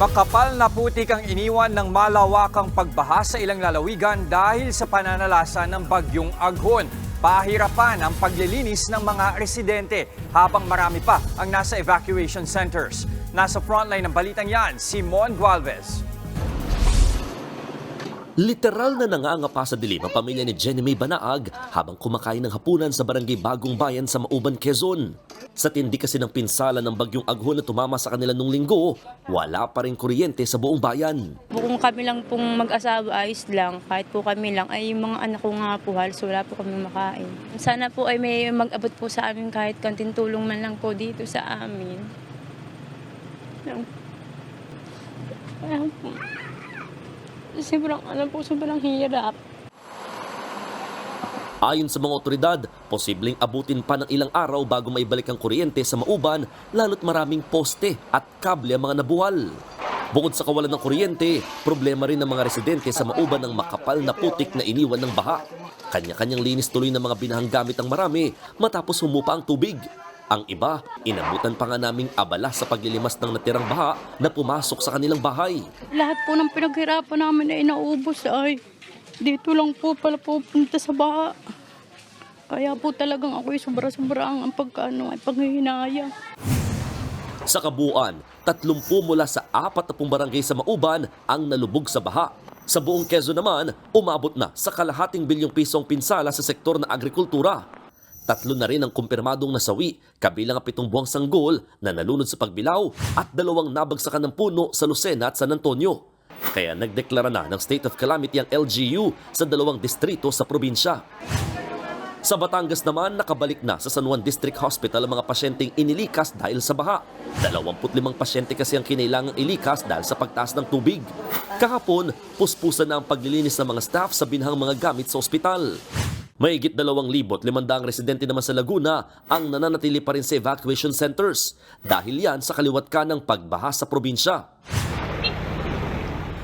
Makapal na putik ang iniwan ng malawakang pagbaha sa ilang lalawigan dahil sa pananalasa ng bagyong Aghon. Pahirapan ang paglilinis ng mga residente habang marami pa ang nasa evacuation centers. Nasa frontline ng balitang yan, si Mon Gualvez. Literal na nangangapa sa dilim ang pamilya ni Jenny May Banaag habang kumakain ng hapunan sa barangay Bagong Bayan sa Mauban, Quezon. Sa tindi kasi ng pinsala ng bagyong Aghon na tumama sa kanila nung linggo, wala pa rin kuryente sa buong bayan. Kung kami lang pong mag-asawa, ayos lang. Kahit po kami lang, ay mga anak ko nga po, halos wala po kami makain. Sana po ay may mag-abot po sa amin kahit kanting tulong man lang po dito sa amin. Ayan po. Sobrang, ano po, sobrang hirap. Ayon sa mga otoridad, posibleng abutin pa ng ilang araw bago maibalik ang kuryente sa Mauban lalo't maraming poste at kable ang mga nabuwal. Bukod sa kawalan ng kuryente, problema rin ng mga residente sa Mauban ang makapal na putik na iniwan ng baha. Kanya-kanyang linis tuloy ng mga binahang gamit ang marami matapos humupa ang tubig. Ang iba, inabutan pa nga naming abala sa paglilimas ng natirang baha na pumasok sa kanilang bahay. Lahat po ng pinaghirapan namin ay naubos ay dito lang po pala pupunta sa baha. Kaya po talagang ako'y sobra-sobra ang ang pagkaano ay panghihinayang. Sa kabuuan, 30 mula sa 40 barangay sa Mauban ang nalubog sa baha. Sa buong Quezon naman, umabot na sa kalahating bilyong pisong pinsala sa sektor ng agrikultura. Tatlo na rin ang kumpirmadong nasawi, kabilang ang pitong buwang sanggol na nalunod sa pagbilaw at dalawang nabagsakan ng puno sa Lucena at San Antonio. Kaya nagdeklara na ng state of calamity ang LGU sa dalawang distrito sa probinsya. Sa Batangas naman, nakabalik na sa San Juan District Hospital ang mga pasyenteng inilikas dahil sa baha. 25 pasyente kasi ang kinailangang ilikas dahil sa pagtaas ng tubig. Kahapon, puspusan na ang paglilinis ng mga staff sa binhang mga gamit sa ospital. Mahigit 2,500 residente naman sa Laguna ang nananatili pa rin sa evacuation centers dahil yan sa kaliwat ka ng pagbaha sa probinsya.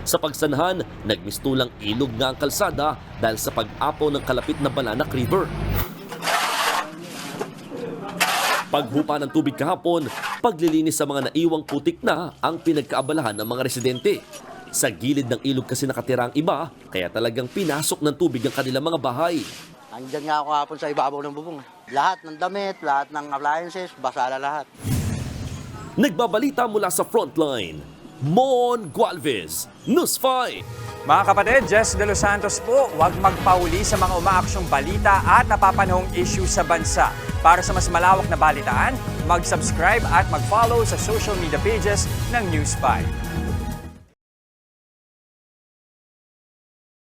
Sa pagsanhan, nagmistulang ilog nga ang kalsada dahil sa pag-apaw ng kalapit na Balanak River. Paghupa ng tubig kahapon, paglilinis sa mga naiwang putik na ang pinagkaabalahan ng mga residente. Sa gilid ng ilog kasi nakatira ang iba, kaya talagang pinasok ng tubig ang kanilang mga bahay. Andyan nga ako hapon sa ibabaw ng bubong. Lahat ng damit, lahat ng appliances, basa na lahat. Nagbabalita mula sa frontline, Mon Gualvez, News 5. Mga kapatid, Jess De Los Santos po, huwag magpauli sa mga umaaksyong balita at napapanahong issue sa bansa. Para sa mas malawak na balitaan, mag-subscribe at mag-follow sa social media pages ng News 5.